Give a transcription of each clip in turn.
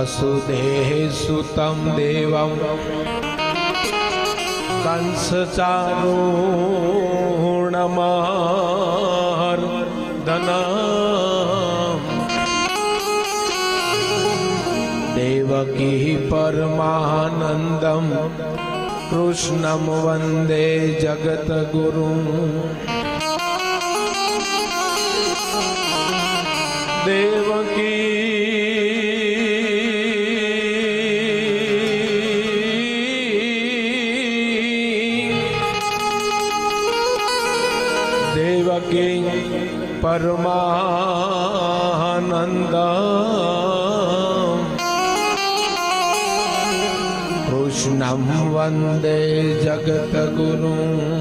વસુદેહ સુતમ દેવમ કંસચારૂણમાર્દનમ દેવકી પરમાનંદમ કૃષ્ણમ વંદે જગતગુરુ દેવકી દેવકી પરમાનંદ वन्दे વંદે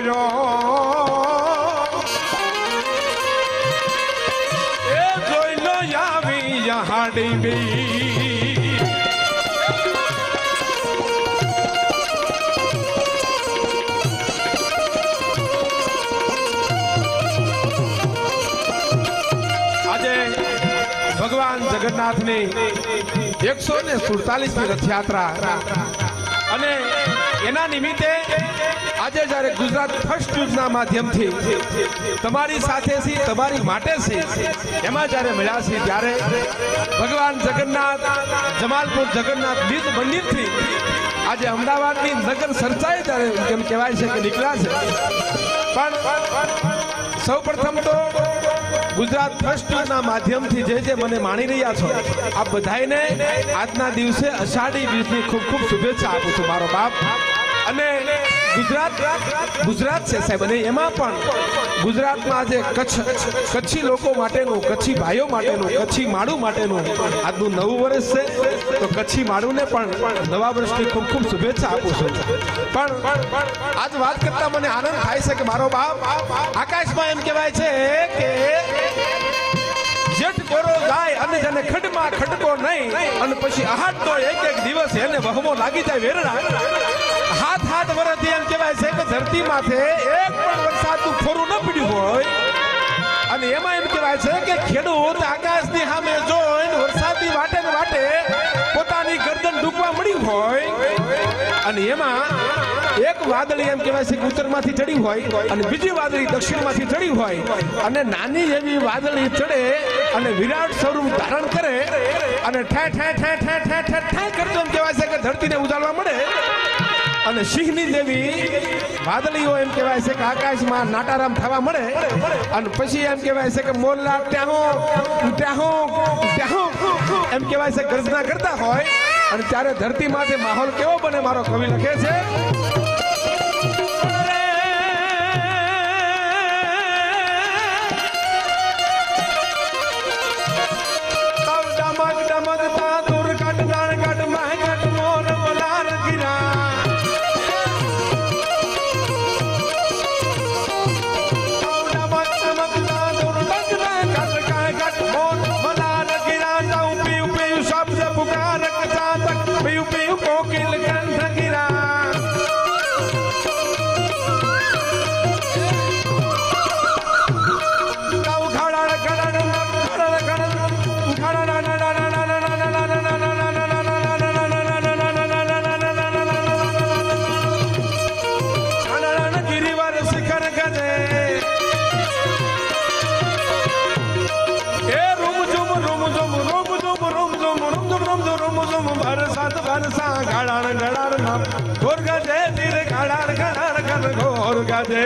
રાણો એ જોઈ લો આવી યહાડી બી. આજે ભગવાન જગન્નાથની એકસો ને સુડતાલીસમી રથયાત્રા. અને એના નિમિત્તે આજે જ્યારે ગુજરાત ફર્સ્ટ ન્યૂઝના માધ્યમથી તમારી સાથે છે તમારી માટે છે એમાં જ્યારે મળ્યા છે ત્યારે ભગવાન જગન્નાથ, જમાલપુર જગન્નાથ બીજ મંદિરથી આજે અમદાવાદની નગર સરચાઈ ત્યારે કેમ કહેવાય છે કે નીકળ્યા છે. પણ સૌ પ્રથમ તો ગુજરાત ટ્રસ્ટના માધ્યમથી જે જે મને માણી રહ્યા છો આ બધાને આજના દિવસે અષાઢી બીજની ખૂબ ખૂબ શુભેચ્છા આપું છું મારો બાપ. અને ગુજરાત ગુજરાત છે સાહેબ. અને એમાં પણ ગુજરાતમાં આજે કચ્છ, કચ્છી લોકો માટેનું, કચ્છી ભાઈઓ માટેનું, કચ્છી માળું માટેનું આજનું નવું વર્ષ છે. તો કચ્છી માડુને પણ નવા વર્ષની ખૂબ ખૂબ શુભેચ્છા આપું છું. પણ આજ વાત કરતા મને આનંદ થાય છે કે મારો બાપ આકાશમાં એમ કહેવાય છે કે જેઠ કોરો જાય અને જેને ખડમાં ખડકો નહીં, અને પછી આહાટ તો એક એક દિવસ એને વહમો લાગી જાય હાથ હાથ એમ કહેવાય છે કે ધરતી માથે એક પણ વરસાદનું ખોરું ન પડ્યું હોય. અને એમાં એમ કહેવાય છે કે ખેડૂત આકાશની સામે જોઈને વરસાદની વાટે ને વાટે પોતાની ગરદન ડૂબવા મળી હોય. અને એમાં એક વાદળી એમ કહેવાય છે કે ઉત્તરમાંથી ચડી હોય અને બીજી વાદળી દક્ષિણમાંથી ચડી હોય. અને નાની એવી વાદળી ચડે અને વિરાટ સ્વરૂપ ધારણ કરે અને ઠે ઠે ઠે ઠે ઠે ઠે ઠે કરતો એમ કહેવાય છે કે ધરતીને ઉજાડવા મળે. અને સિંહની જેવી વાદળીઓ એમ કહેવાય છે કે આકાશમાં નાટારામ થવા મળે. અને પછી એમ કહેવાય છે કે મોરલા ત્યાં ત્યાં ત્યાં એમ કહેવાય છે ગર્જના કરતા હોય. અને ત્યારે ધરતીમાંથી માહોલ કેવો બને મારો કવિ લખે છે? ગજે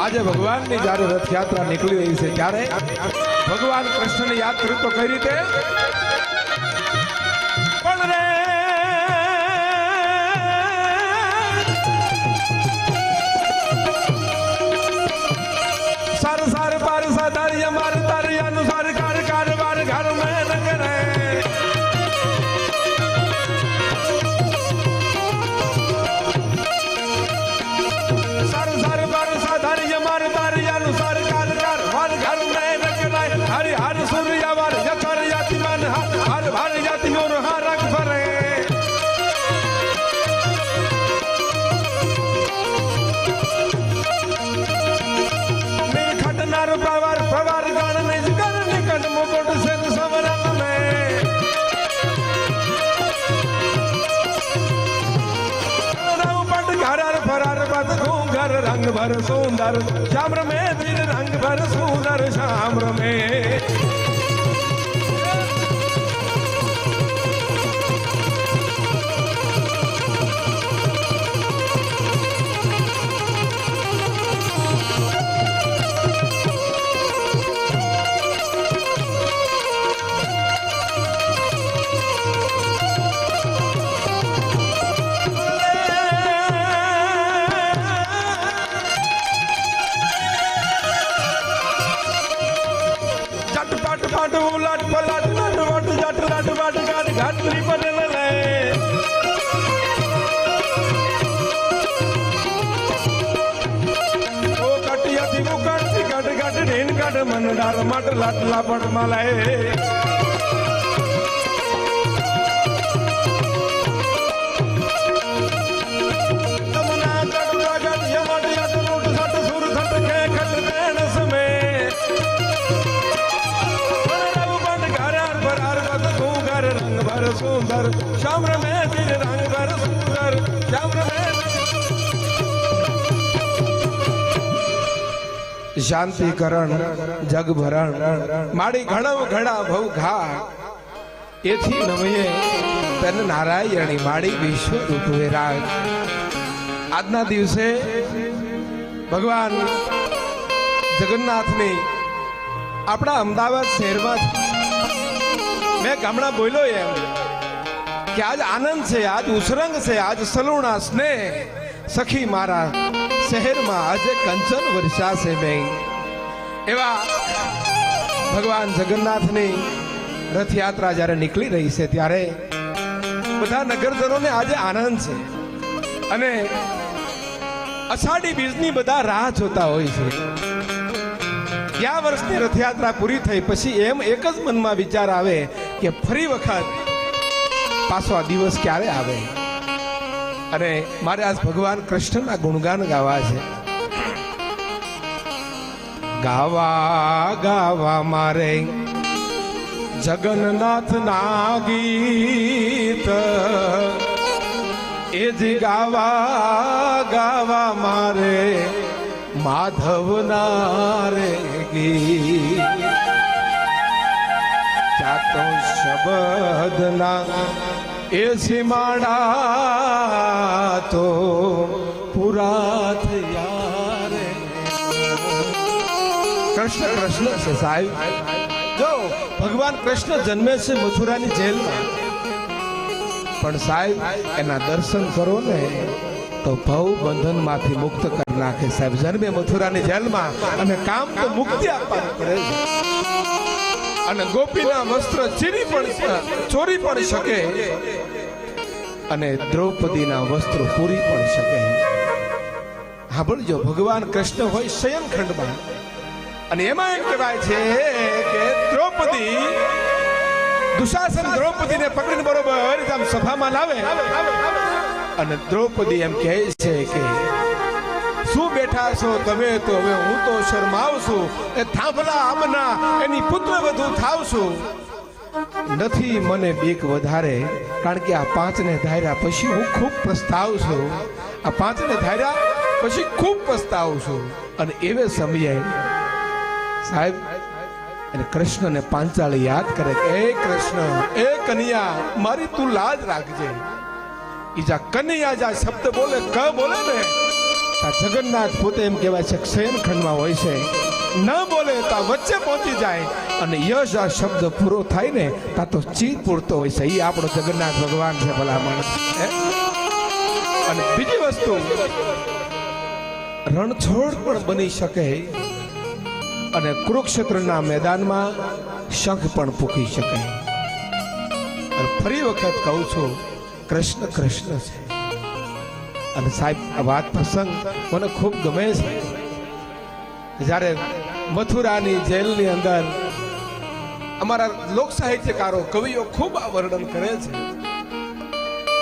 આજે ભગવાનની જ્યારે રથયાત્રા નીકળી રહી છે. ત્યારે ભગવાન કૃષ્ણને યાદ કર્યું તો કઈ રીતે? પણ રે! સર સુંદર રંગ ભર સુંદર શામર મેં દિન રંગ ભર સુંદર શામર મેં લટ ઉલટ પલટ લટ વટ જટ લટ વટ ગાટ ઘાટ પટેલ લે ઓ કટિયાથી ઉકટથી ઘટ ઘટ ઢીન ઘટ મનડાર મટ લટ લાપડ મલાય સુંદર શ્યામ્ર મેં દિલ રંગ ભર સુંદર શ્યામ્ર મેં શાંતિકરણ જગભરણ માડી ઘણવ ઘણા ભવ ઘા એથી નમયે તન નારાયણી માડી વિશ્વ રૂપ રાગ આજના દિવસે ભગવાન જગન્નાથની આપણા અમદાવાદ શહેરમાં મેં ગામડા બોલ્યો એમ કે આજ આનંદ છે, આજ ઉસરંગ છે, આજ સલુણા સ્નેહ. સખી મારા શહેરમાં આજે કંચન વર્ષાશે બે એવા ભગવાન જગન્નાથની રથયાત્રા જ્યારે નીકળી રહી છે, ત્યારે બધા નગરજનોને આજે આનંદ છે. અને અષાઢી બીજની બધા રાહ જોતા હોય છે. ગયા વર્ષની રથયાત્રા પૂરી થઈ, પછી એમ એક જ મનમાં વિચાર આવે કે ફરી વખત પાછો આ દિવસ ક્યારે આવે? અને મારે આજ ભગવાન કૃષ્ણના ગુણગાન ગાવા છે. ગાવા ગાવા મારે જગન્નાથ ના ગીત. એ જ ગાવા ગાવા મારે માધવના રે ગીત. ચાતો શબ્દના એ સીમાડા તો પૂરા થયા કૃષ્ણ કૃષ્ણ છે સાહેબ જો ભગવાન કૃષ્ણ જન્મે છે મથુરાની જેલમાં પણ સાહેબ એના દર્શન કરો ને તો ભવ બંધનમાંથી મુક્ત કરી નાખે સાહેબ જન્મે મથુરાની જેલમાં અને કામ તો મુક્તિ આપવાનું પડે છે અને ગોપીના વસ્ત્ર ચીરી પણ, ચોરી પણ શકે. અને દ્રૌપદીના વસ્ત્રો પૂરી પણ શકે. સાંભળજો, ભગવાન કૃષ્ણ હોય શયનખંડમાં અને એમાં એમ કહેવાય છે કે દ્રૌપદી દુશાસન દ્રૌપદીને પકડીને બરોબર સભામાં લાવે. અને દ્રૌપદી એમ કહે છે કે બેઠા છો તમે તો હવે હું તો શરમાવ છું એ થાંભલા આમના, એની પુત્ર વધુ થાવ છું નથી મને બીક વધારે, કારણ કે આ પાંચને ધાર્યા પછી હું ખૂબ પસ્તાવ છું. આ પાંચને ધાર્યા પછી ખૂબ પસ્તાવ છું. અને એવે સમયે સાહેબ અને કૃષ્ણને પાંચાળી યાદ કરે કે એ કૃષ્ણ એ કન્યા, મારી તું લાજ રાખજે. ઈજા કન્યા જા શબ્દ બોલે, ક બોલે ને? જગન્નાથ પોતે એમ કહેવાય છે શયનખંડમાં હોય છે. ન બોલે તો વચ્ચે પહોંચી જાય અને યશ આ શબ્દ પૂરો થાય ને, તા તો ચીર પૂરતો હોય છે. એ આપણો જગન્નાથ ભગવાન છે ભલામણ? અને બીજી વસ્તુ, રણછોડ પણ બની શકે. અને કુરુક્ષેત્રના મેદાનમાં શંખ પણ ફૂંકી શકે. અને ફરી વખત કહું છું, કૃષ્ણ કૃષ્ણ છે. અને સાહેબ, આ વાત પ્રસંગ મને ખૂબ ગમે છે. જ્યારે મથુરાની જેલની અંદર અમારા લોક સાહિત્યકારો કવિઓ ખૂબ આ વર્ણન કરે છે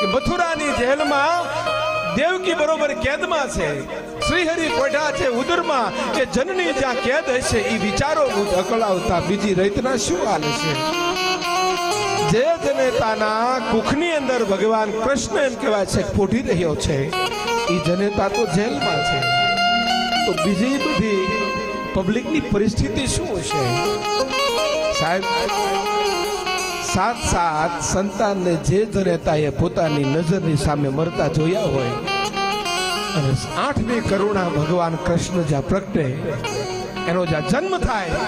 કે મથુરાની જેલમાં દેવકી બરોબર કેદમાં છે, શ્રીહરિ પોઢા છે ઉદરમાં, કે જનની જ્યાં કેદ હશે એ વિચારો અકળાવતા બીજી રીતના શું હાલ છે જે જનેતાના કુખની અંદર ભગવાન કૃષ્ણ એમ કહેવાય છે, પોઢી રહ્યો છે. એ જનેતા તો જેલમાં છે. તો બીજી બધી પબ્લિકની પરિસ્થિતિ શું હશે? સાહેબ સાત સાત સંતાનને જે જનેતાએ પોતાની નજરની સામે મરતા જોયા હોય, અને આઠમી કરુણા ભગવાન કૃષ્ણ જ્યાં પ્રગટે, એનો જ્યાં જન્મ થાય,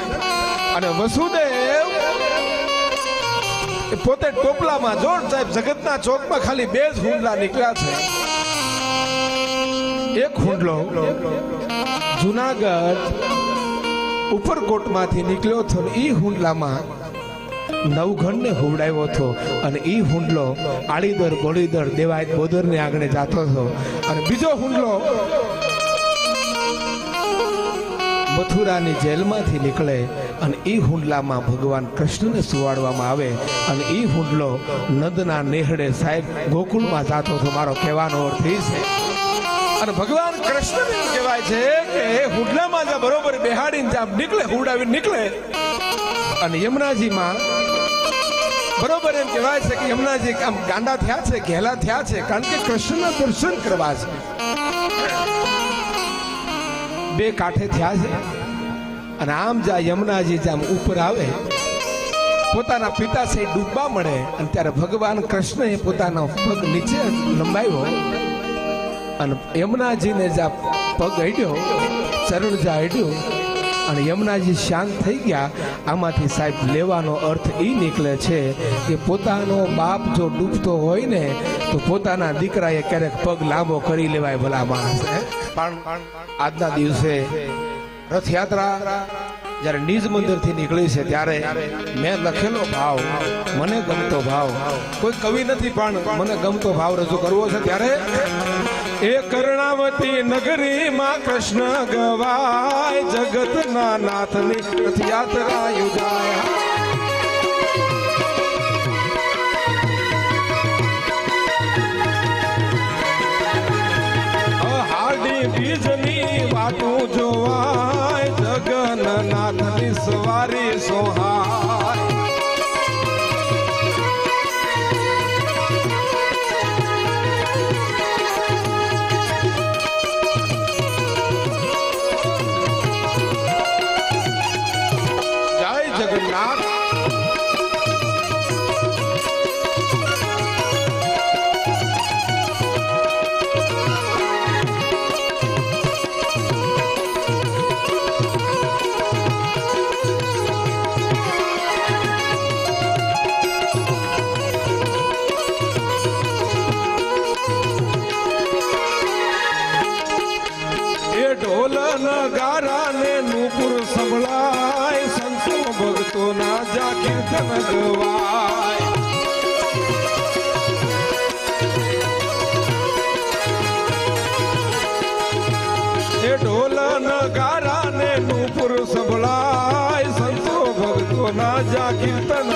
અને વસુદેવ એ પોતે ટોપલામાં જોડ સાહેબ, જગતના ચોકમાં ખાલી બે જ હુંડલા નીકળ્યા છે. એક હુંડલો જુનાગઢ ઉપરકોટમાંથી નીકળ્યો હતો એ હુંડલામાં નવઘણને હુવડાવ્યો હતો અને એ હુંડલો આળીદર બોળીદર દેવાયત બોદરને આગળ જાતો હતો. અને બીજો હુંડલો મથુરાની જેલમાંથી નીકળે અને એ હુંડલામાં ભગવાન કૃષ્ણને સુવાડવામાં આવે અને એ હુંડલો નંદના નેહડે સાહેબ ગોકુળમાં જાતો તો મારો કહેવાનો અર્થ છે. અને ભગવાન કૃષ્ણ એમ કહેવાય છે કે હુંડલામાં જ્યાં બરોબર બેહાડીને જ્યાં નીકળે હુવડાવી નીકળે. અને યમુનાજીમાં બરોબર એમ કહેવાય છે કે યમુનાજી આમ ગાંડા થયા છે, ઘેલા થયા છે, કારણ કે કૃષ્ણના દર્શન કરવા છે. બે કાંઠે થયા છે અને આમ જ્યાં યમુનાજી જ્યાં ઉપર આવે, પોતાના પિતા છે ડૂબવા મળે અને ત્યારે ભગવાન કૃષ્ણએ પોતાનો પગ નીચે લંબાવ્યો અને યમુનાજીને જ્યાં પગ હડ્યો ચરણ જ્યાં અડ્યો અને યમુનાજી શાંત થઈ ગયા આમાંથી સાહેબ લેવાનો અર્થ એ નીકળે છે કે પોતાનો બાપ જો ડૂબતો હોય ને, તો પોતાના દીકરાએ ક્યારેક પગ લાંબો કરી લેવાય ભલા માણસ? પણ આજના દિવસે રથયાત્રા જ્યારે નિજ મંદિરથી નીકળી છે ત્યારે મેં લખેલો ભાવ, મને ગમતો ભાવ. કોઈ કવિ નથી પણ મને ગમતો ભાવ રજૂ કરવો છે ત્યારે એ કર્ણાવતી નગરીમાં કૃષ્ણ ગવાય જગતના નાથની રથયાત્રા યોજાય. તીર્થ ભગવાય એ ઢોલ નગારા ને નુપુર સંભળાય સંતો ભક્તો ના જા કીર્તન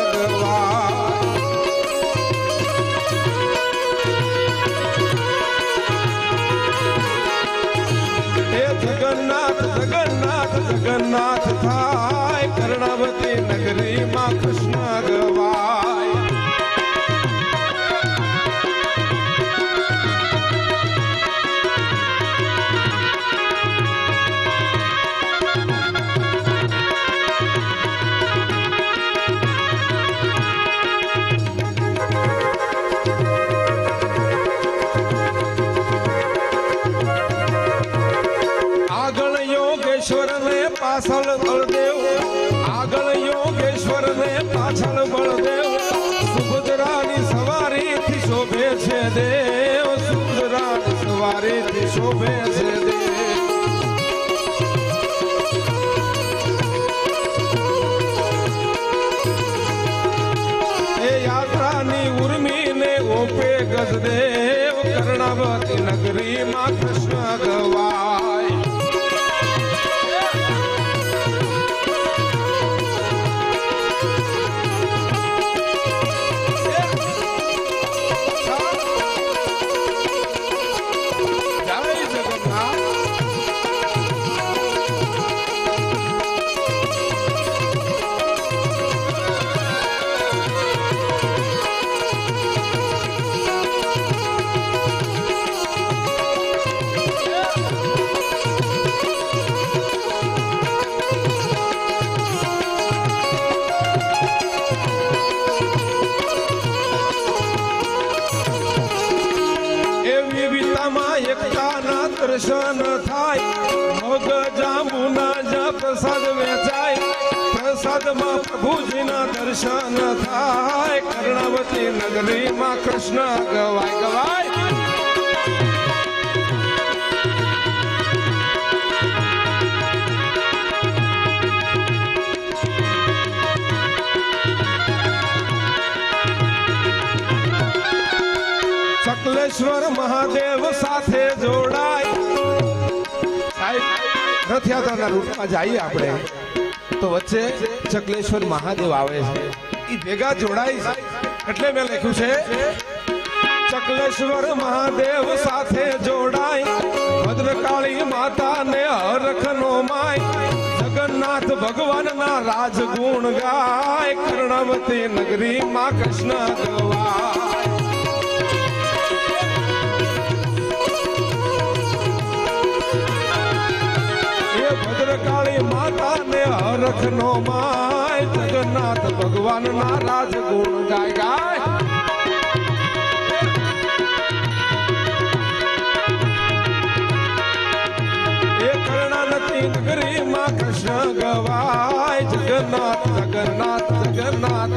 બળદેવ આગળ યોગેશ્વર ને પાછળ પ્રસાદમાં પ્રભુજીના દર્શન થાય. કર્ણાવતી નગરીમાં કૃષ્ણ ગવાય ગવાય. સકલેશ્વર મહાદેવ સાથે જોડાય. રથયાત્રાના રૂટમાં જઈએ આપણે. તો વચ્ચે ચકલેશ્વર મહાદેવ આવે છે. એ ભેગા જોડાય છે. એટલે મેં લખ્યું છે, ચકલેશ્વર મહાદેવ સાથે જોડાય, ભદ્રકાળી માતા ને હરખનો માય, જગન્નાથ ભગવાનના રાજગુણ ગાય, કર્ણવતી નગરીમાં કૃષ્ણ ગવાય. માતા ને હરખ નો માય. જગન્નાથ ભગવાન ના રાજગુણ ગાય ગાય. નગરી માં કૃષ્ણ ગવાય. જગન્નાથ જગન્નાથ જગન્નાથ.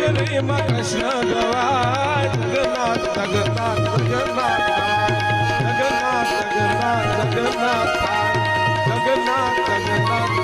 નગરી માં કૃષ્ણ ગવાય. જગન્નાથ જગન્નાથ જગન્નાથ. જગન્નાથ જગન્નાથ જગન્નાથ. Thank you.